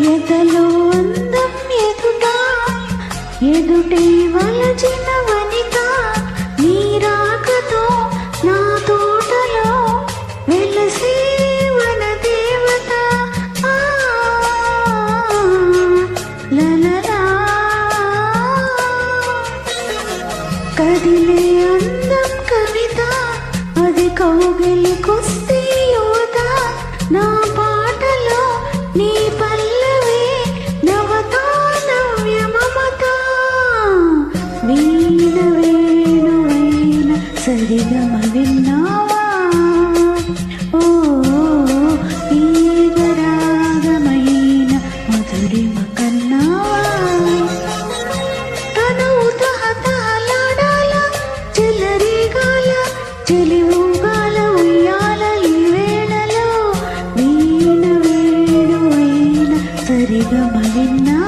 ఎదలో అందం ఎదుటే వనిత నా తోటలో కదిలే అందం కవిత అది కౌగిలికొస్తే యువత. నా సరిగమ విన్నావా? ఓ ఈగరాగమైన మధురిమ కన్నావా? తనువు తహతహలాడాల చెలరీగాల చెలివుగాల ఉయ్యాల ఈ వేళలో వీణ వేడువైన సరిగమ విన్నా